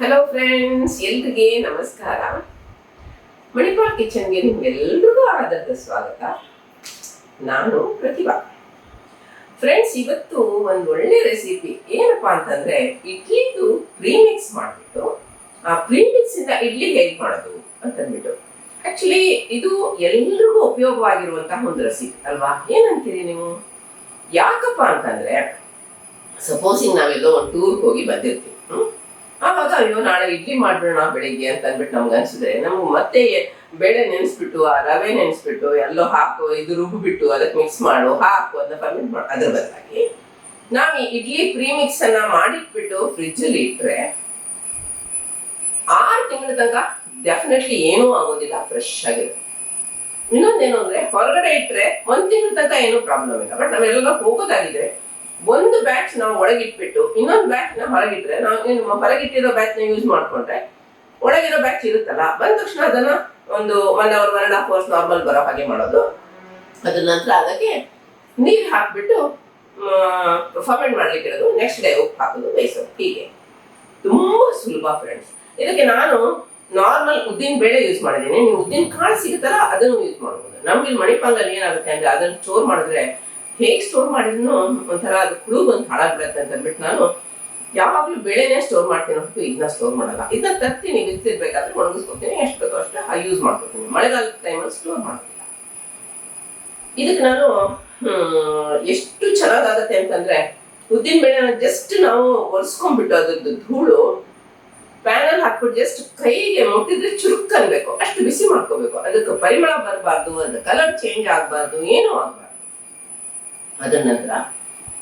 Hello friends ಎಲ್ರಿಗೆ ನಮಸ್ಕಾರ. ಮಣಿಪಾಲ್ ಕಿಚನ್ಗೆ ನಿಮ್ಗೆಲ್ರಿಗೂ ಆದರದ ಸ್ವಾಗತ. ನಾನು ಪ್ರತಿಭಾ. ಫ್ರೆಂಡ್ಸ್ ಇವತ್ತು ಒಂದು ಒಳ್ಳೆ ರೆಸಿಪಿ ಏನಪ್ಪಾ ಅಂತಂದ್ರೆ ಇಡ್ಲಿದು ಪ್ರೀಮಿಕ್ಸ್ ಮಾಡಿಬಿಟ್ಟು, ಆ ಪ್ರೀಮಿಕ್ಸ್ ಇಂದ ಇಡ್ಲಿ ಹೇಗೆ ಮಾಡೋದು ಅಂತಂದ್ಬಿಟ್ಟು ಆಕ್ಚುಲಿ ಇದು ಎಲ್ರಿಗೂ ಉಪಯೋಗವಾಗಿರುವಂತಹ ಒಂದು ರೆಸಿಪಿ ಅಲ್ವಾ? ಏನಂತೀರಿ ನೀವು? ಯಾಕಪ್ಪ ಅಂತಂದ್ರೆ ಸಪೋಸಿಂಗ್ ನಾವೆಲ್ಲೋ ಒಂದು ಟೂರ್ಗೆ ಹೋಗಿ ಬಂದಿರ್ತೀವಿ. ಅಯ್ಯೋ, ನಾಳೆ ಇಡ್ಲಿ ಮಾಡ್ಬಿಡೋಣ ಬೆಳಿಗ್ಗೆ ಅಂತ ಅಂದ್ಬಿಟ್ಟು ನಮ್ಗೆ ಅನ್ಸಿದ್ರೆ ನಮ್ಗೆ ಮತ್ತೆ ಬೇಳೆ ನೆನೆಸ್ಬಿಟ್ಟು, ಆ ರವೆ ನೆನೆಸ್ಬಿಟ್ಟು, ಎಲ್ಲೋ ಹಾಕು, ಇದು ರುಬ್ಬಿಬಿಟ್ಟು ಅದಕ್ಕೆ ಮಿಕ್ಸ್ ಮಾಡು, ಹಾಕು ಅಂತ ಪರ್ಮಿಟ್ ಮಾಡಿ. ಅದ್ರ ಬದಲಾಗಿ ನಾವು ಈ ಇಡ್ಲಿ ಪ್ರೀಮಿಕ್ಸ್ ಅನ್ನ ಮಾಡಿಟ್ಬಿಟ್ಟು ಫ್ರಿಜ್ ಅಲ್ಲಿ ಇಟ್ರೆ ಆರು ತಿಂಗಳ ತನಕ ಡೆಫಿನೆಟ್ಲಿ ಏನೂ ಆಗೋದಿಲ್ಲ ಫ್ರೆಶ್ ಆಗಿರುತ್ತೆ. ಇನ್ನೊಂದೇನು ಅಂದ್ರೆ, ಹೊರಗಡೆ ಇಟ್ರೆ ಒಂದ್ ತಿಂಗಳ ತನಕ ಏನೂ ಪ್ರಾಬ್ಲಮ್ ಇಲ್ಲ. ಬಟ್ ನಾವೆಲ್ಲ ಹೋಗೋದಾಗಿದ್ರೆ ಒಂದು ಬ್ಯಾಚ್ ನಾವು ಒಳಗಿಟ್ಬಿಟ್ಟು, ಇನ್ನೊಂದು ಬ್ಯಾಚ್ನ ಹೊರಗಿಟ್ರೆ, ನಾವು ಹೊರಗಿಟ್ಟಿರೋ ಬ್ಯಾಚ್ನ ಯೂಸ್ ಮಾಡ್ಕೊಂಡ್ರೆ, ಒಳಗಿರೋ ಬ್ಯಾಚ್ ಇರುತ್ತಲ್ಲ, ಬಂದ ತಕ್ಷಣ ಅದನ್ನ ಒಂದು one hour one and half hours normal ಬರೋ ಹಾಗೆ ಮಾಡೋದು. ಅದ್ರ ನಂತರ ಅದಕ್ಕೆ ನೀರು ಹಾಕ್ಬಿಟ್ಟು ಫರ್ಮೆಂಟ್ ಮಾಡ್ಲಿಕ್ಕೆ ಇರೋದು. ನೆಕ್ಸ್ಟ್ ಡೇ ಉಪ್ಪು ಹಾಕೋದು, ಬೇಯಿಸೋದು. ಹೀಗೆ. ತುಂಬಾ ಸುಲಭ ಫ್ರೆಂಡ್ಸ್ ಇದಕ್ಕೆ ನಾನು ನಾರ್ಮಲ್ ಉದ್ದಿನ ಬೇಳೆ ಯೂಸ್ ಮಾಡಿದ್ದೀನಿ. ನೀವು ಉದ್ದಿನ ಕಾಳು ಸಿಗುತ್ತಲ್ಲ, ಅದನ್ನು ಯೂಸ್ ಮಾಡ್ಬೋದು. ನಮ್ಗೆ ಮಣಿಪಾಲಲ್ಲಿ ಏನಾಗುತ್ತೆ ಅಂದ್ರೆ, ಅದನ್ನ ಸ್ಟೋರ್ ಮಾಡಿದ್ರೆ ಹೇಗೆ ಸ್ಟೋರ್ ಮಾಡಿದ್ರು ಒಂಥರ ಅದು ಕುಳು ಬಂದು ಹಾಳಾಗ್ಬಿಡತ್ತೆ ಅಂತ ಅಂದ್ಬಿಟ್ಟು ನಾನು ಯಾವಾಗಲೂ ಬೆಳೆನೇ ಸ್ಟೋರ್ ಮಾಡ್ತೀನಿ ಹೊರತು ಇದನ್ನ ಸ್ಟೋರ್ ಮಾಡಲ್ಲ. ಇದನ್ನ ತರ್ತೀನಿ, ಬಿತ್ತಿರ್ಬೇಕಾದ್ರೆ ಒಣಗಿಸ್ಕೊತೀನಿ ಎಷ್ಟು ಬೇಕೋ ಅಷ್ಟು ಯೂಸ್ ಮಾಡ್ಕೊತೀನಿ ಮಳೆಗಾಲದ ಟೈಮಲ್ಲಿ ಸ್ಟೋರ್ ಮಾಡ್ತೀನಿ ಇದಕ್ಕೆ ನಾನು ಎಷ್ಟು ಚೆನ್ನಾಗಾಗತ್ತೆ ಅಂತಂದ್ರೆ ಉದ್ದಿನ ಬೇಳೆನ ಜಸ್ಟ್ ನಾವು ಒರೆಸ್ಕೊಂಡ್ಬಿಟ್ಟು ಅದ್ರದ್ದು ಧೂಳು ಪ್ಯಾನಲ್ ಹಾಕ್ಬಿಟ್ಟು ಜಸ್ಟ್ ಕೈಗೆ ಮುಟ್ಟಿದ್ರೆ ಚುರುಕ್ ಅನ್ಬೇಕು ಅಷ್ಟು ಬಿಸಿ ಮಾಡ್ಕೋಬೇಕು. ಅದಕ್ಕೆ ಪರಿಮಳ ಬರಬಾರ್ದು ಅದ್ರ ಕಲರ್ ಚೇಂಜ್ ಆಗಬಾರ್ದು, ಏನೂ ಆಗಬಾರ್ದು. ಅದ್ರ ನಂತರ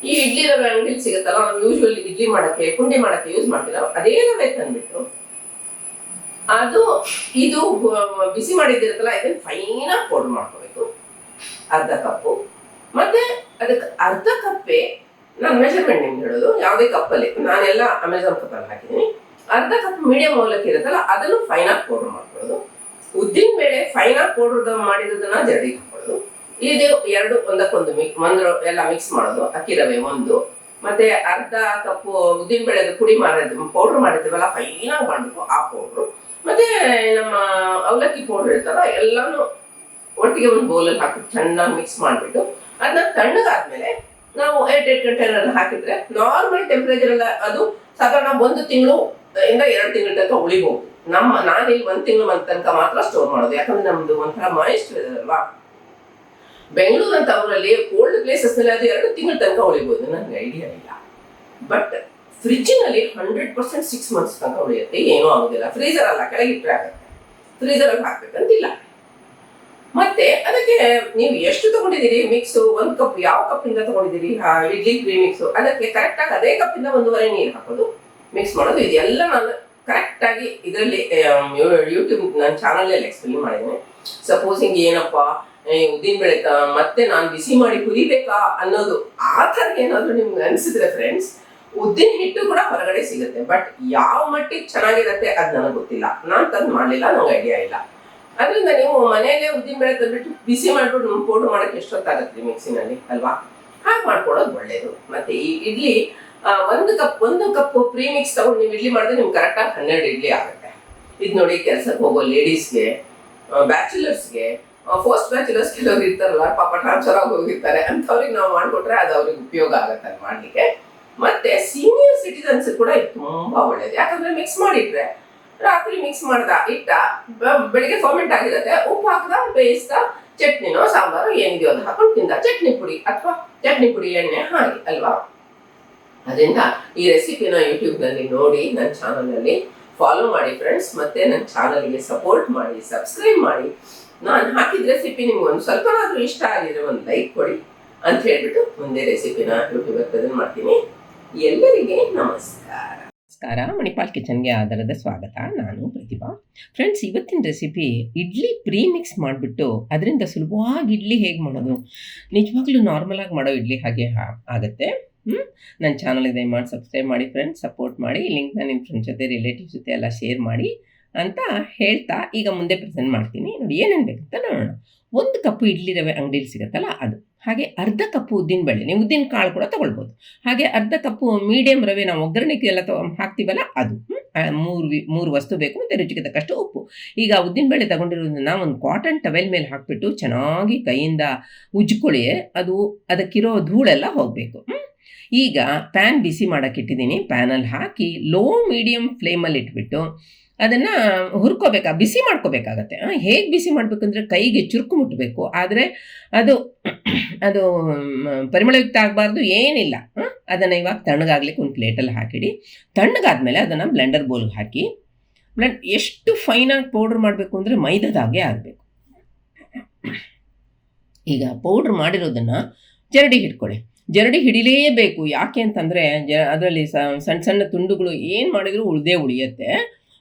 ಈ ಇಡ್ಲಿ ರವೆ ಅಂಗಡಿಲಿ ಸಿಗುತ್ತಲ್ಲ ನಾವು ಯೂಶ್ವಲಿ ಇಡ್ಲಿ ಮಾಡಕ್ಕೆ, ಪುಂಡಿ ಮಾಡಕ್ಕೆ ಯೂಸ್ ಮಾಡ್ತೀರ ಅದೇ ರವೆ ತಂದ್ಬಿಟ್ಟು, ಅದು ಇದು ಬಿಸಿ ಮಾಡಿದ್ದಿರುತ್ತಲ್ಲ, ಇದನ್ನ ಆಗಿ ಪೌಡರ್ ಮಾಡ್ಕೋಬೇಕು. ಅರ್ಧ ಕಪ್ಪು. ಮತ್ತೆ ಅದಕ್ಕೆ ಅರ್ಧ ಕಪ್ಪೆ, ನಾನು ಮೆಷರ್ಮೆಂಟ್ ನಿಮ್ಗೆ ಹೇಳೋದು, ಯಾವುದೇ ಕಪ್ಪಲ್ಲಿ. ನಾನೆಲ್ಲ ಅಮೆಝಾನ್ ಕಪ್ಪಲ್ಲಿ ಹಾಕಿದ್ದೀನಿ ಅರ್ಧ ಕಪ್ ಮೀಡಿಯಂ ಮೂಲಕ ಇರುತ್ತಲ್ಲ, ಅದನ್ನು ಆಗಿ ಪೌಡರ್ ಮಾಡ್ಕೊಳ್ಳೋದು. ಉದ್ದಿನ ಬೇಳೆ ಆಗಿ ಪೌಡರ್ ಮಾಡಿರೋದನ್ನ ಜರಡಿಗೆ ಹಾಕೊಳ್ಳೋದು. ಇದು ಎರಡು ಒಂದಕ್ಕೊಂದು ಮಿಕ್ ಒಂದು ಎಲ್ಲ ಮಿಕ್ಸ್ ಮಾಡೋದು, ಅಕ್ಕಿ ರವೆ ಒಂದು. ಮತ್ತೆ ಅರ್ಧ ಕಪ್ಪು ಉದ್ದಿನ ಬೆಳೆದು ಪುಡಿ ಮಾಡೋದು ಪೌಡ್ರ್ ಮಾಡಿರ್ತೀವಲ್ಲ ಫೈನಾಗಿ ಮಾಡಬೇಕು ಆ ಪೌಡ್ರು ಮತ್ತೆ ನಮ್ಮ ಅವಲಕ್ಕಿ ಪೌಡ್ರ್ ಇರ್ತಲ್ಲ, ಎಲ್ಲಾನು ಒಟ್ಟಿಗೆ ಒಂದು ಬೌಲಲ್ಲಿ ಹಾಕಿ ಚೆನ್ನಾಗಿ ಮಿಕ್ಸ್ ಮಾಡಿಬಿಟ್ಟು ಅದನ್ನ ತಣ್ಣಗಾದ್ಮೇಲೆ ನಾವು ಏಟ್ ಏಟ್ ಅಲ್ಲಿ ಹಾಕಿದ್ರೆ ನಾರ್ಮಲ್ ಟೆಂಪ್ರೇಚರ್ ಎಲ್ಲ ಅದು ಸಾಧಾರಣ ಒಂದು ತಿಂಗಳು ಇಂದ ಎರಡು ತಿಂಗಳ ತನಕ ಉಳಿಬಹುದು ನಮ್ಮ ನಾನಿಲ್ಲಿ ಒಂದು ತಿಂಗಳು ತನಕ ಮಾತ್ರ ಸ್ಟೋರ್ ಮಾಡೋದು, ಯಾಕಂದ್ರೆ ನಮ್ದು ಒಂಥರ ಮಾಯಿಸ್ಟ್ ಅಲ್ವಾ? ಬೆಂಗಳೂರು ಅಂತ ಅವರಲ್ಲಿ ಕೋಲ್ಡ್ ಪ್ಲೇಸಸ್ನಲ್ಲಿ ಅದು ಎರಡು ತಿಂಗಳ ತನಕ ಉಳಿಬಹುದು ನನಗೆ ಐಡಿಯಾ ಇಲ್ಲ. ಬಟ್ ಫ್ರಿಜ್ಜಿನಲ್ಲಿ ಹಂಡ್ರೆಡ್ ಪರ್ಸೆಂಟ್ ಸಿಕ್ಸ್ ಮಂತ್ಸ್ ತನಕ ಉಳಿಯುತ್ತೆ. ಏನೂ ಆಗೋದಿಲ್ಲ. ಫ್ರೀಜರ್ ಅಲ್ಲ ಕೆಳಗಿಟ್ಟರೆ ಆಗುತ್ತೆ. ಫ್ರೀಜರ್ ಅಲ್ಲಿ ಹಾಕ್ಬೇಕಂತಿಲ್ಲ. ಮತ್ತೆ ಅದಕ್ಕೆ ನೀವು ಎಷ್ಟು ತಗೊಂಡಿದ್ದೀರಿ? ಮಿಕ್ಸ್ ಒಂದು ಕಪ್ ಯಾವ ಕಪ್ಪಿಂದ ತಗೊಂಡಿದ್ದೀರಿ? ಇಡ್ಲಿ ಇಡ್ಲಿ ಪ್ರೀಮಿಕ್ಸ್ ಅದಕ್ಕೆ ಕರೆಕ್ಟಾಗಿ ಅದೇ ಕಪ್ಪಿಂದ ಒಂದೂವರೆ ನೀರು ಹಾಕೋದು. ಮಿಕ್ಸ್ ಮಾಡೋದು ಇದೆಲ್ಲ ನಾನು ಕರೆಕ್ಟಾಗಿ ಇದರಲ್ಲಿ ಯೂಟ್ಯೂಬ್ ನನ್ನ ಚಾನಲಲ್ಲಿ ಎಕ್ಸ್ಪ್ಲೇನ್ ಮಾಡಿದ್ದೀನಿ. ಸಪೋಸಿಂಗ್ ಏನಪ್ಪ? ಉದ್ದಿನ ಬೇಳೆ ಮತ್ತೆ ನಾನು ಬಿಸಿ ಮಾಡಿ ಕುದಿಬೇಕಾ ಅನ್ನೋದು, ಆ ಥರ ಏನಾದರೂ ನಿಮ್ಗೆ ಅನಿಸಿದ್ರೆ ಫ್ರೆಂಡ್ಸ್ ಉದ್ದಿನ ಹಿಟ್ಟು ಕೂಡ ಹೊರಗಡೆ ಸಿಗುತ್ತೆ ಬಟ್ ಯಾವ ಮಟ್ಟಿಗೆ ಚೆನ್ನಾಗಿರುತ್ತೆ ಅದು ನನಗೆ ಗೊತ್ತಿಲ್ಲ. ನಾನು ತಂದು ಮಾಡಲಿಲ್ಲ, ನಂಗೆ ಐಡಿಯಾ ಇಲ್ಲ. ಅದರಿಂದ ನೀವು ಮನೆಯಲ್ಲೇ ಉದ್ದಿನ ಬೇಳೆ ತಂದ್ಬಿಟ್ಟು ಬಿಸಿ ಮಾಡ್ಬಿಟ್ಟು ಪೌಡರ್ ಮಾಡೋಕ್ಕೆ ಎಷ್ಟೊತ್ತಾಗತ್ತೆ ಮಿಕ್ಸಿನಲ್ಲಿ ಅಲ್ವಾ? ಹಾಗೆ ಮಾಡ್ಕೊಳ್ಳೋದು ಒಳ್ಳೆಯದು ಮತ್ತೆ ಈ ಇಡ್ಲಿ ಒಂದು ಕಪ್ ಒಂದು ಕಪ್ ಪ್ರೀಮಿಕ್ಸ್ ತಗೊಂಡು ನೀವು ಇಡ್ಲಿ ಮಾಡಿದ್ರೆ ನಿಮ್ಗೆ ಕರೆಕ್ಟಾಗಿ ಹನ್ನೆರಡು ಇಡ್ಲಿ ಆಗುತ್ತೆ. ಇದು ನೋಡಿ ಕೆಲಸಕ್ಕೆ ಹೋಗೋ ಲೇಡೀಸ್ಗೆ ಬ್ಯಾಚುಲರ್ಸ್ಗೆ ಫಸ್ಟ್ ಬ್ಯಾಚುಲರ್ಸ್ ಕೆಲವ್ರು ಇರ್ತಾರಲ್ಲ, ಪಾಪ ಟ್ರಾನ್ಸ್ಫರ್ ಆಗಿ ಹೋಗಿರ್ತಾರೆ. ಅಂಥವ್ರಿಗೆ ನಾವು ಮಾಡಿಕೊಟ್ರೆ ಅದು ಅವ್ರಿಗೆ ಉಪಯೋಗ ಆಗುತ್ತೆ ಮಾಡಲಿಕ್ಕೆ. ಮತ್ತೆ ಸೀನಿಯರ್ ಸಿಟಿಸನ್ಸ್ ಕೂಡ ಇದು ತುಂಬಾ ಒಳ್ಳೇದು. ಯಾಕಂದ್ರೆ ಮಿಕ್ಸ್ ಮಾಡಿಟ್ರೆ. ರಾತ್ರಿ ಮಿಕ್ಸ್ ಮಾಡ್ದ, ಇಟ್ಟ ಬೆಳಿಗ್ಗೆ ಫರ್ಮೆಂಟ್ ಆಗಿರುತ್ತೆ, ಉಪ್ಪು ಹಾಕ್ದ, ಬೇಯಿಸ್ದ, ಚಟ್ನಿನೋ, ಸಾಂಬಾರು, ಏನಿದೆಯೋ ಅದು ಹಾಕೊಂಡು ತಿಂದ. ಚಟ್ನಿ ಪುಡಿ ಅಥವಾ ಚಟ್ನಿ ಪುಡಿ ಎಣ್ಣೆ ಹಾಗೆ ಅಲ್ವಾ? ಅದರಿಂದ ಈ ರೆಸಿಪಿನ ಯೂಟ್ಯೂಬ್ನಲ್ಲಿ ನೋಡಿ ನನ್ನ ಚಾನಲಲ್ಲಿ ಫಾಲೋ ಮಾಡಿ ಫ್ರೆಂಡ್ಸ್ ಮತ್ತೆ ನನ್ನ ಚಾನಲ್ಗೆ ಸಪೋರ್ಟ್ ಮಾಡಿ ಸಬ್ಸ್ಕ್ರೈಬ್ ಮಾಡಿ. ನಾನು ಹಾಕಿದ ರೆಸಿಪಿ ನಿಮ್ಗೆ ಒಂದು ಸ್ವಲ್ಪನಾದರೂ ಇಷ್ಟ ಆಗಿದ್ರೆ ಒಂದು ಲೈಕ್ ಕೊಡಿ ಅಂತ ಹೇಳ್ಬಿಟ್ಟು ಮುಂದೆ ರೆಸಿಪಿನ ಯೂಟ್ಯೂಬ್ ಪ್ರೆಸೆಂಟ್ ಮಾಡ್ತೀನಿ. ಎಲ್ಲರಿಗೆ ನಮಸ್ಕಾರ. ನಮಸ್ಕಾರ, ಮಣಿಪಾಲ್ ಕಿಚನ್ಗೆ ಆಧಾರದ ಸ್ವಾಗತ. ನಾನು ಪ್ರತಿಭಾ. ಫ್ರೆಂಡ್ಸ್ ಇವತ್ತಿನ ರೆಸಿಪಿ ಇಡ್ಲಿ ಪ್ರೀ ಮಿಕ್ಸ್ ಮಾಡಿಬಿಟ್ಟು ಅದರಿಂದ ಸುಲಭವಾಗಿ ಇಡ್ಲಿ ಹೇಗೆ ಮಾಡೋದು? ನಿಜವಾಗ್ಲೂ ನಾರ್ಮಲಾಗಿ ಮಾಡೋ ಇಡ್ಲಿ ಹಾಗೆ ಆಗುತ್ತೆ. ಹ್ಞೂ ನನ್ನ ಚಾನಲ್ ಇದೆ ಮಾಡಿ ಸಬ್ಸ್ಕ್ರೈಬ್ ಮಾಡಿ ಫ್ರೆಂಡ್ಸ್ ಸಪೋರ್ಟ್ ಮಾಡಿ ಲಿಂಕ್ನ ನಿಮ್ಮ ಫ್ರೆಂಡ್ಸ್ ಜೊತೆ ರಿಲೇಟಿವ್ಸ್ ಜೊತೆ ಎಲ್ಲ ಶೇರ್ ಮಾಡಿ ಅಂತ ಹೇಳ್ತಾ ಈಗ ಮುಂದೆ ಪ್ರೆಸೆಂಟ್ ಮಾಡ್ತೀನಿ. ನೋಡಿ, ಏನೇನು ಬೇಕಂತ ನೋಡೋಣ. ಒಂದು ಕಪ್ಪು ಇಡ್ಲಿ ರವೆ ಅಂಗಡಿಲಿ ಸಿಗುತ್ತಲ್ಲ ಅದು. ಹಾಗೆ ಅರ್ಧ ಕಪ್ಪು ಉದ್ದಿನ ಬೇಳೆ. ನೀವು ಉದ್ದಿನ ಕಾಳು ಕೂಡ ತಗೊಳ್ಬೋದು. ಹಾಗೆ ಅರ್ಧ ಕಪ್ಪು ಮೀಡಿಯಂ ರವೆ ನಾವು ಒಗ್ಗರಣೆಗೆ ಎಲ್ಲ ಹಾಕ್ತೀವಲ್ಲ ಅದು? ಮೂರು ಮೂರು ವಸ್ತು ಬೇಕು ಮತ್ತು ರುಚಿಗೆ ತಕ್ಕಷ್ಟು ಉಪ್ಪು. ಈಗ ಉದ್ದಿನಬೇಳೆ ತಗೊಂಡಿರೋದನ್ನ ಒಂದು ಕಾಟನ್ ಟವೆಲ್ ಮೇಲೆ ಹಾಕಿಬಿಟ್ಟು ಚೆನ್ನಾಗಿ ಕೈಯಿಂದ ಉಜ್ಕೊಳ್ಳಿ. ಅದು ಅದಕ್ಕಿರೋ ಧೂಳೆಲ್ಲ ಹೋಗಬೇಕು. ಈಗ ಪ್ಯಾನ್ ಬಿಸಿ ಮಾಡೋಕೆ ಇಟ್ಟಿದ್ದೀನಿ. ಪ್ಯಾನಲ್ಲಿ ಹಾಕಿ ಲೋ ಮೀಡಿಯಮ್ ಫ್ಲೇಮಲ್ಲಿ ಇಟ್ಬಿಟ್ಟು ಅದನ್ನು ಹುರ್ಕೋಬೇಕಾ, ಬಿಸಿ ಮಾಡ್ಕೋಬೇಕಾಗತ್ತೆ. ಹೇಗೆ ಬಿಸಿ ಮಾಡಬೇಕಂದ್ರೆ ಕೈಗೆ ಚುರುಕು ಮುಟ್ಟಬೇಕು ಆದರೆ ಅದು ಅದು ಪರಿಮಳಯುಕ್ತ ಆಗಬಾರ್ದು, ಏನಿಲ್ಲ. ಅದನ್ನು ಇವಾಗ ತಣ್ಣಗಾಗ್ಲಿಕ್ಕೆ ಒಂದು ಪ್ಲೇಟಲ್ಲಿ ಹಾಕಿಡಿ. ತಣ್ಣಗಾದ್ಮೇಲೆ ಅದನ್ನು ಬ್ಲೆಂಡರ್ ಬೋಲ್ಗೆ ಹಾಕಿ ಬ್ಲೆಂಡ್ ಎಷ್ಟು ಫೈನಾಗಿ ಪೌಡ್ರ್ ಮಾಡಬೇಕು ಅಂದರೆ ಮೈದಾದಾಗೆ ಆಗಬೇಕು. ಈಗ ಪೌಡ್ರ್ ಮಾಡಿರೋದನ್ನು ಜರಡಿಗೆ ಹಿಡ್ಕೊಳ್ಳಿ ಜರಡಿ ಹಿಡಿಲೇಬೇಕು. ಯಾಕೆ ಅಂತಂದರೆ, ಜ, ಅದರಲ್ಲಿ ಸಣ್ಣ ಸಣ್ಣ ತುಂಡುಗಳು ಏನು ಮಾಡಿದರೂ ಉಳ್ದೇ ಉಳಿಯುತ್ತೆ.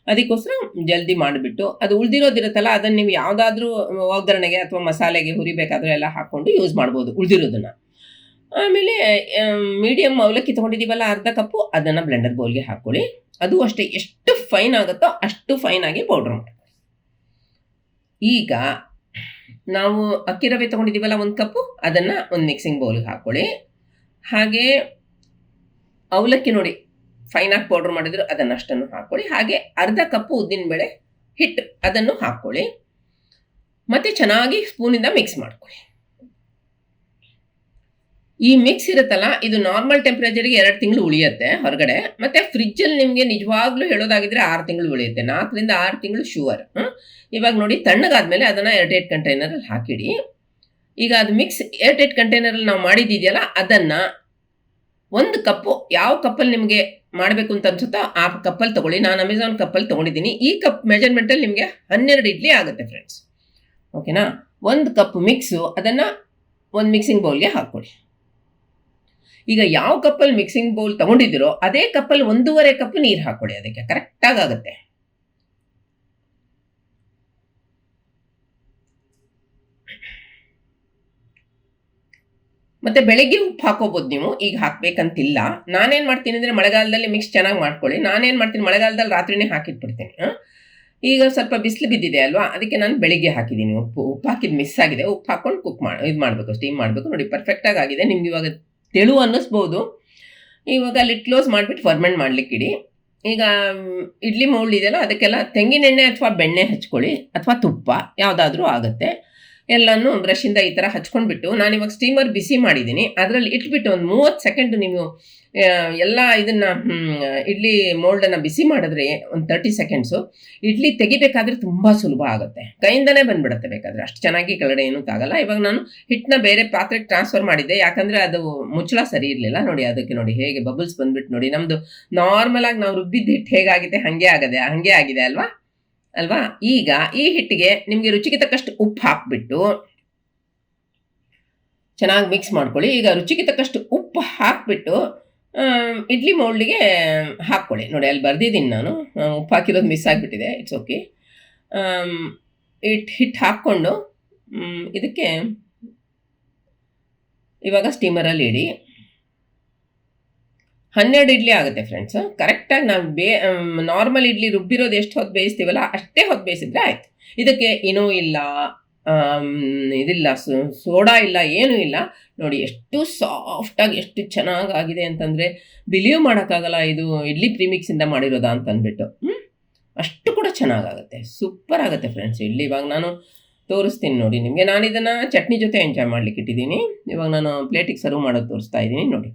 ಅದಕ್ಕೋಸ್ಕರ ಜಲ್ದಿ ಮಾಡಿಬಿಟ್ಟು, ಅದು ಉಳಿದಿರೋದಿರುತ್ತಲ್ಲ, ಅದನ್ನು ನೀವು ಯಾವುದಾದ್ರೂ ಒಗ್ಗರಣೆಗೆ ಅಥವಾ ಮಸಾಲೆಗೆ ಹುರಿಬೇಕಾದ್ರೆ ಎಲ್ಲ ಹಾಕ್ಕೊಂಡು ಯೂಸ್ ಮಾಡ್ಬೋದು ಉಳಿದಿರೋದನ್ನು. ಆಮೇಲೆ ಮೀಡಿಯಮ್ ಅವಲಕ್ಕಿ ತೊಗೊಂಡಿದ್ದೀವಲ್ಲ ಅರ್ಧ ಕಪ್ಪು, ಅದನ್ನು ಬ್ಲೆಂಡರ್ ಬೌಲ್ಗೆ ಹಾಕ್ಕೊಳ್ಳಿ. ಅದು ಅಷ್ಟೇ, ಎಷ್ಟು ಫೈನ್ ಆಗುತ್ತೋ ಅಷ್ಟು ಫೈನಾಗಿ ಪೌಡ್ರ್ ಮಾಡಿ ಈಗ, ನಾವು ಅಕ್ಕಿ ರವೆ ತೊಗೊಂಡಿದ್ದೀವಲ್ಲ ಒಂದು ಕಪ್ಪು, ಅದನ್ನು ಒಂದು ಮಿಕ್ಸಿಂಗ್ ಬೌಲ್ಗೆ ಹಾಕ್ಕೊಳ್ಳಿ. ಹಾಗೆ ಅವಲಕ್ಕಿ ನೋಡಿ ಫೈನಾಗಿ ಪೌಡ್ರ್ ಮಾಡಿದ್ರು, ಅದನ್ನು ಅಷ್ಟನ್ನು ಹಾಕ್ಕೊಳ್ಳಿ ಹಾಗೆ ಅರ್ಧ ಕಪ್ಪು ಉದ್ದಿನಬೇಳೆ ಹಿಟ್ಟು, ಅದನ್ನು ಹಾಕ್ಕೊಳ್ಳಿ ಮತ್ತು ಚೆನ್ನಾಗಿ ಸ್ಪೂನಿಂದ ಮಿಕ್ಸ್ ಮಾಡ್ಕೊಳ್ಳಿ. ಈ ಮಿಕ್ಸ್ ಇರುತ್ತಲ್ಲ, ಇದು ನಾರ್ಮಲ್ ಟೆಂಪ್ರೇಚರ್ಗೆ ಎರಡು ತಿಂಗಳು ಉಳಿಯುತ್ತೆ ಹೊರಗಡೆ. ಮತ್ತು ಫ್ರಿಜ್ಜಲ್ಲಿ ನಿಮಗೆ ನಿಜವಾಗ್ಲೂ ಹೇಳೋದಾಗಿದ್ರೆ ಆರು ತಿಂಗಳು ಉಳಿಯುತ್ತೆ. ನಾಲ್ಕರಿಂದ ಆರು ತಿಂಗಳು ಶುವರ್ ಇವಾಗ ನೋಡಿ, ತಣ್ಣಗಾದ್ಮೇಲೆ ಅದನ್ನು ಕಂಟೈನರ್ ಕಂಟೈನರಲ್ಲಿ ಹಾಕಿಡಿ. ಈಗ ಅದು ಮಿಕ್ಸ್ ಏರ್ಟೈಟ್ ಕಂಟೈನರಲ್ಲಿ ನಾವು ಮಾಡಿದ್ದಿದೆಯಲ್ಲ, ಅದನ್ನು ಒಂದು ಕಪ್ಪು ಯಾವ ಕಪ್ಪಲ್ಲಿ ನಿಮಗೆ ಮಾಡಬೇಕು ಅಂತ ಅನ್ಸುತ್ತೋ ಆ ಕಪ್ಪಲ್ಲಿ ತೊಗೊಳ್ಳಿ. ನಾನು ಅಮೆಝಾನ್ ಕಪ್ಪಲ್ಲಿ ತೊಗೊಂಡಿದ್ದೀನಿ. ಈ ಕಪ್ ಮೆಜರ್ಮೆಂಟಲ್ಲಿ ನಿಮಗೆ ಹನ್ನೆರಡು ಇಡ್ಲಿ ಆಗುತ್ತೆ ಫ್ರೆಂಡ್ಸ್ ಓಕೆನಾ ಒಂದು ಕಪ್ ಮಿಕ್ಸು ಅದನ್ನು ಒಂದು ಮಿಕ್ಸಿಂಗ್ ಬೌಲ್ಗೆ ಹಾಕ್ಕೊಡಿ. ಈಗ ಯಾವ ಕಪ್ಪಲ್ಲಿ ಮಿಕ್ಸಿಂಗ್ ಬೌಲ್ ತೊಗೊಂಡಿದ್ದೀರೋ, ಅದೇ ಕಪ್ಪಲ್ಲಿ ಒಂದೂವರೆ ಕಪ್ ನೀರು ಹಾಕ್ಕೊಳ್ಳಿ ಅದಕ್ಕೆ ಕರೆಕ್ಟಾಗಿ ಆಗುತ್ತೆ. ಮತ್ತೆ ಬೆಳಗ್ಗೆ ಉಪ್ಪು ಹಾಕೋಬಹುದು ನೀವು. ಈಗ ಹಾಕ್ಬೇಕಂತಿಲ್ಲ. ನಾನೇನ್ ಮಾಡ್ತೀನಿ ಅಂದ್ರೆ ಮಳೆಗಾಲದಲ್ಲಿ ಮಿಕ್ಸ್ ಚೆನ್ನಾಗಿ ಮಾಡ್ಕೊಳ್ಳಿ. ನಾನೇನ್ ಮಾಡ್ತೀನಿ? ಮಳೆಗಾಲದಲ್ಲಿ ರಾತ್ರಿನೇ ಹಾಕಿಟ್ಬಿಡ್ತೀನಿ? ಈಗ ಸ್ವಲ್ಪ ಬಿಸಿಲು ಬಿದ್ದಿದೆ ಅಲ್ವಾ? ಅದಕ್ಕೆ ನಾನು ಬೆಳಿಗ್ಗೆ ಹಾಕಿದ್ದೀನಿ ಉಪ್ಪು. ಉಪ್ಪು ಹಾಕಿದ್ದು ಮಿಸ್ ಆಗಿದೆ. ಉಪ್ಪು ಹಾಕೊಂಡು ಕುಕ್ ಮಾಡಿ, ಇದು ಮಾಡಬೇಕು ಸ್ಟೀಮ್ ಮಾಡಬೇಕು. ನೋಡಿ ಪರ್ಫೆಕ್ಟಾಗಿ ಆಗಿದೆ. ನಿಮ್ಗೆ ಇವಾಗ ತೆಳು ಅನ್ನಿಸ್ಬೋದು. ಇವಾಗ ಲಿಟ್ ಕ್ಲೋಸ್ ಮಾಡಿಬಿಟ್ಟು ಫರ್ಮೆಂಟ್ ಮಾಡ್ಲಿಕ್ಕಿಡಿ ಈಗ, ಇಡ್ಲಿ ಮೌಲ್ಡ್ ಇದೆಯಲ್ಲ, ಅದಕ್ಕೆಲ್ಲ ತೆಂಗಿನೆಣ್ಣೆ ಅಥವಾ ಬೆಣ್ಣೆ ಹಚ್ಕೊಳ್ಳಿ. ಅಥವಾ ತುಪ್ಪ ಯಾವುದಾದ್ರೂ ಆಗುತ್ತೆ. ಎಲ್ಲನೂ ಬ್ರಷಿಂದ ಈ ಥರ ಹಚ್ಕೊಂಡ್ಬಿಟ್ಟು ನಾನು ಇವಾಗ ಸ್ಟೀಮರ್ ಬಿಸಿ ಮಾಡಿದ್ದೀನಿ ಅದರಲ್ಲಿ ಇಟ್ಬಿಟ್ಟು ಒಂದು ಮೂವತ್ತು ಸೆಕೆಂಡ್ ನೀವು ಎಲ್ಲ ಇದನ್ನು ಇಡ್ಲಿ ಮೋಲ್ಡನ್ನು ಬಿಸಿ ಮಾಡಿದ್ರೆ ಒಂದು ತರ್ಟಿ ಸೆಕೆಂಡ್ಸು ಇಡ್ಲಿ ತೆಗಿಬೇಕಾದ್ರೆ ತುಂಬ ಸುಲಭ ಆಗುತ್ತೆ. ಕೈಯಿಂದನೇ ಬಂದ್ಬಿಡುತ್ತೆ ಬೇಕಾದರೆ. ಅಷ್ಟು ಚೆನ್ನಾಗಿ ಕೆಳಗಡೆ ಏನೂ ತಾಗಲ್ಲ. ಇವಾಗ ನಾನು ಹಿಟ್ಟನ್ನ ಬೇರೆ ಪಾತ್ರೆಗೆ ಟ್ರಾನ್ಸ್ಫರ್ ಮಾಡಿದ್ದೆ. ಯಾಕಂದರೆ ಅದು ಮುಚ್ಚಳ ಸರಿ ಇರಲಿಲ್ಲ. ನೋಡಿ, ಅದಕ್ಕೆ ನೋಡಿ ಹೇಗೆ ಬಬಲ್ಸ್ ಬಂದ್ಬಿಟ್ಟು ನೋಡಿ. ನಮ್ಮದು ನಾರ್ಮಲಾಗಿ ನಾವು ರುಬ್ಬಿದ್ದು ಹಿಟ್ಟು ಹೇಗಾಗಿದೆ? ಹಾಗೆ ಆಗದೆ, ಹಾಗೆ ಆಗಿದೆ ಅಲ್ವಾ? ಅಲ್ವಾ? ಈಗ ಈ ಹಿಟ್ಟಿಗೆ ನಿಮಗೆ ರುಚಿಗೆ ತಕ್ಕಷ್ಟು ಉಪ್ಪು ಹಾಕ್ಬಿಟ್ಟು ಚೆನ್ನಾಗಿ ಮಿಕ್ಸ್ ಮಾಡ್ಕೊಳ್ಳಿ. ಈಗ ರುಚಿಗೆ ತಕ್ಕಷ್ಟು ಉಪ್ಪು ಹಾಕ್ಬಿಟ್ಟು ಇಡ್ಲಿ ಮೌಲ್ಡಿಗೆ ಹಾಕ್ಕೊಳ್ಳಿ. ನೋಡಿ, ಅಲ್ಲಿ ಬರ್ದಿದ್ದೀನಿ ನಾನು. ಉಪ್ಪು ಹಾಕಿರೋದು ಮಿಸ್ ಆಗಿಬಿಟ್ಟಿದೆ. ಇಟ್ಸ್ ಓಕೆ ಹಿಟ್ಟು ಹಿಟ್ಟು ಹಾಕ್ಕೊಂಡು ಇದಕ್ಕೆ ಇವಾಗ ಸ್ಟೀಮರಲ್ಲಿ ಇಡಿ. ಹನ್ನೆರಡು ಇಡ್ಲಿ ಆಗುತ್ತೆ ಫ್ರೆಂಡ್ಸ್ ಕರೆಕ್ಟಾಗಿ ನಾವು ಬೇ ನಾರ್ಮಲ್ ಇಡ್ಲಿ ರುಬ್ಬಿರೋದು ಎಷ್ಟು ಹೊತ್ತು ಬೇಯಿಸ್ತೀವಲ್ಲ ಅಷ್ಟೇ ಹೊತ್ತು ಬೇಯಿಸಿದ್ರೆ ಆಯ್ತು. ಇದಕ್ಕೆ ಏನೂ ಇಲ್ಲ ಇದಿಲ್ಲ ಸೋಡಾ ಇಲ್ಲ, ಏನೂ ಇಲ್ಲ. ನೋಡಿ ಎಷ್ಟು ಸಾಫ್ಟಾಗಿ ಎಷ್ಟು ಚೆನ್ನಾಗಾಗಿದೆ ಅಂತಂದರೆ ಬಿಲೀವ್ ಮಾಡೋಕ್ಕಾಗಲ್ಲ ಇದು ಇಡ್ಲಿ ಪ್ರೀಮಿಕ್ಸಿಂದ ಮಾಡಿರೋದಾ ಅಂತ ಅಂದ್ಬಿಟ್ಟು? ಅಷ್ಟು ಕೂಡ ಚೆನ್ನಾಗಾಗುತ್ತೆ ಸೂಪರ್ ಆಗುತ್ತೆ ಫ್ರೆಂಡ್ಸ್ ಇಡ್ಲಿ. ಇವಾಗ ನಾನು ತೋರಿಸ್ತೀನಿ ನೋಡಿ ನಿಮಗೆ. ನಾನು ಇದನ್ನು ಚಟ್ನಿ ಜೊತೆ ಎಂಜಾಯ್ ಮಾಡ್ಲಿಕ್ಕೆ ಇಟ್ಟಿದ್ದೀನಿ. ಇವಾಗ ನಾನು ಪ್ಲೇಟಿಗೆ ಸರ್ವ್ ಮಾಡೋದು ತೋರಿಸ್ತಾ ಇದ್ದೀನಿ ನೋಡಿ.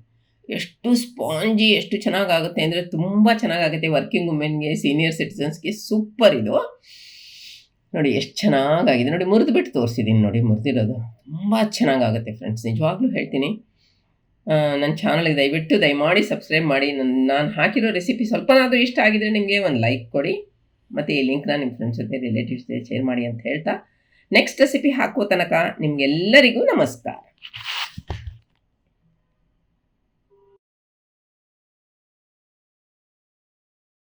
ಎಷ್ಟು ಸ್ಪಾಂಜಿ, ಎಷ್ಟು ಚೆನ್ನಾಗಾಗುತ್ತೆ ಅಂದರೆ ತುಂಬ ಚೆನ್ನಾಗಾಗುತ್ತೆ ವರ್ಕಿಂಗ್ ವುಮೆನ್ಗೆ ಸೀನಿಯರ್ ಸಿಟಿಸನ್ಸ್ಗೆ ಸೂಪರ್ ಇದು. ನೋಡಿ ಎಷ್ಟು ಚೆನ್ನಾಗಾಗಿದೆ. ನೋಡಿ ಮುರಿದು ಬಿಟ್ಟು ತೋರಿಸಿದ್ದೀನಿ ನೋಡಿ, ಮುರಿದಿರೋದು. ತುಂಬ ಚೆನ್ನಾಗಾಗುತ್ತೆ ಫ್ರೆಂಡ್ಸ್ ನಿಜವಾಗ್ಲೂ ಹೇಳ್ತೀನಿ. ನನ್ನ ಚಾನಲ್ಗೆ ದಯವಿಟ್ಟು ದಯಮಾಡಿ ಸಬ್ಸ್ಕ್ರೈಬ್ ಮಾಡಿ. ನನ್ನ ನಾನು ಹಾಕಿರೋ ರೆಸಿಪಿ ಸ್ವಲ್ಪನಾದರೂ ಇಷ್ಟ ಆಗಿದ್ರೆ ನಿಮಗೆ ಒಂದು ಲೈಕ್ ಕೊಡಿ. ಮತ್ತು ಈ ಲಿಂಕ್ನ ನಿಮ್ಮ ಫ್ರೆಂಡ್ಸ್ ಜೊತೆ ರಿಲೇಟಿವ್ಸ್ ಜೊತೆ ಶೇರ್ ಮಾಡಿ ಅಂತ ಹೇಳ್ತಾ. ನೆಕ್ಸ್ಟ್ ರೆಸಿಪಿ ಹಾಕುವ ತನಕ ನಿಮಗೆಲ್ಲರಿಗೂ ನಮಸ್ಕಾರ.